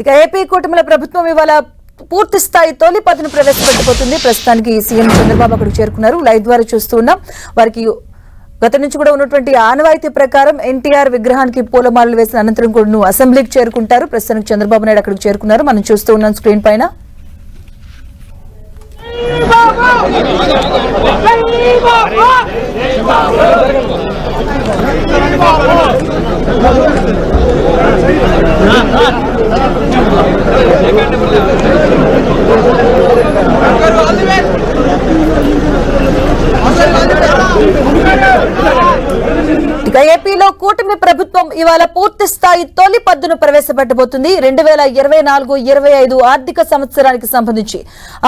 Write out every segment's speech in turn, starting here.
ఇక ఏపీ కూటమిల ప్రభుత్వం ఇవాళ పూర్తి స్థాయి తొలి పదను ప్రవేశపెట్టబోతుంది. ప్రస్తుతానికి సీఎం చంద్రబాబు అక్కడికి చేరుకున్నారు. లైవ్ ద్వారా చూస్తూ ఉన్నాం. వారికి గత నుంచి కూడా ఉన్నటువంటి ఆనవాయితీ ప్రకారం ఎన్టీఆర్ విగ్రహానికి పూలమాలలు వేసిన అనంతరం కూడా అసెంబ్లీకి చేరుకుంటారు. ప్రస్తుతానికి చంద్రబాబు నాయుడు అక్కడికి చేరుకున్నారు. మనం చూస్తూ ఉన్నాం స్క్రీన్ పైన. ఇక ఏపీలో కూటమి ప్రభుత్వం ఇవాళ పూర్తి స్థాయి తొలి పద్దును ప్రవేశపెట్టబోతుంది. రెండు వేల ఇరవై నాలుగు ఇరవై ఐదు ఆర్థిక సంవత్సరానికి సంబంధించి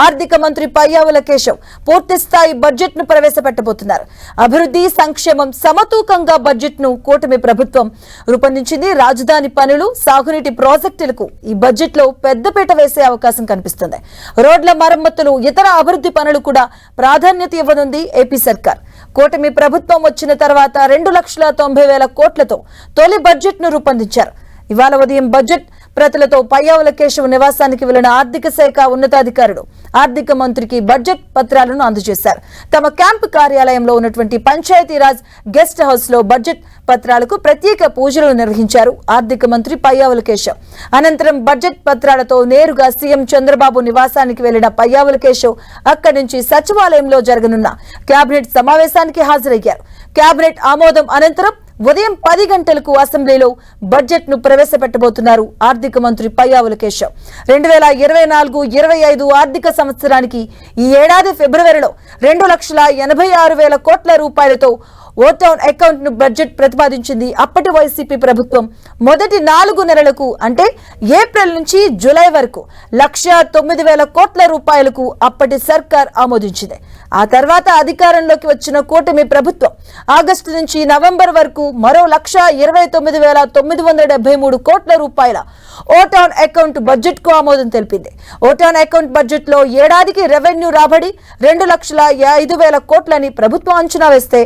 ఆర్థిక మంత్రి పయ్యావుల కేశవ్ పూర్తి స్థాయి బడ్జెట్ను ప్రవేశపెట్టబోతున్నారు. అభివృద్ధి సంక్షేమం సమతూకంగా బడ్జెట్ను కూటమి ప్రభుత్వం రూపొందించింది. రాజధాని పనులు సాగునీటి ప్రాజెక్టులకు ఈ బడ్జెట్లో పెద్దపీట వేసే అవకాశం కనిపిస్తుంది. రోడ్ల మరమ్మతులు ఇతర అభివృద్ధి పనులు కూడా ప్రాధాన్యత ఇవ్వనుంది ఏపీ సర్కార్. కూటమి ప్రభుత్వం వచ్చిన తర్వాత రెండు లక్షల తొంభై వేల కోట్లతో తొలి బడ్జెట్ను రూపొందించారు. ఇవాళ ఉదయం బడ్జెట్ ప్రతులతో పయ్యావుల కేశవ్ నివాసానికి వెళ్ళిన ఆర్థిక శాఖ ఉన్నతాధికారులు ఆర్థిక మంత్రికి బడ్జెట్ పత్రాలను అందజేశారు. తమ క్యాంపు కార్యాలయంలో ఉన్నటువంటి పంచాయతీరాజ్ గెస్ట్ హౌస్లో బడ్జెట్ పత్రాలకు ప్రత్యేక పూజలు నిర్వహించారు ఆర్థిక మంత్రి పయ్యావుల కేశవ్. అనంతరం బడ్జెట్ పత్రాలతో నేరుగా సీఎం చంద్రబాబు నివాసానికి వెళ్ళిన పయ్యావుల కేశవ్ అక్కడి నుంచి సచివాలయంలో జరగనున్న కేబినెట్ సమావేశానికి హాజరయ్యారు. కేబినెట్ ఆమోదం అనంతరం ఉదయం పది గంటలకు అసెంబ్లీలో బడ్జెట్ను ప్రవేశపెట్టబోతున్నారు ఆర్థిక మంత్రి పయ్యావుల కేశవ్. రెండు వేల ఇరవై నాలుగు ఇరవై ఐదు ఆర్థిక సంవత్సరానికి ఈ ఏడాది ఫిబ్రవరిలో రెండు లక్షల ఎనభై ఆరు వేల కోట్ల రూపాయలతో ఓటౌన్ అకౌంట్ను బడ్జెట్ ప్రతిపాదించింది అప్పటి వైసీపీ ప్రభుత్వం. మొదటి నాలుగు నెలలకు అంటే ఏప్రిల్ నుంచి జూలై వరకు లక్ష తొమ్మిది వేల కోట్ల రూపాయలకు అప్పటి సర్కార్ ఆమోదించింది. ఆ తర్వాత అధికారంలోకి వచ్చిన కూటమి ప్రభుత్వం ఆగస్టు నుంచి నవంబర్ వరకు మరో లక్ష ఇరవై తొమ్మిది వేల తొమ్మిది వందల డెబ్బై మూడు కోట్ల రూపాయల ఓటాన్ అకౌంట్ బడ్జెట్కు ఆమోదం తెలిపింది. ఓటాన్ అకౌంట్ బడ్జెట్లో ఏడాదికి రెవెన్యూ రాబడి రెండు లక్షల ఐదు వేల కోట్లని ప్రభుత్వం అంచనా వేస్తే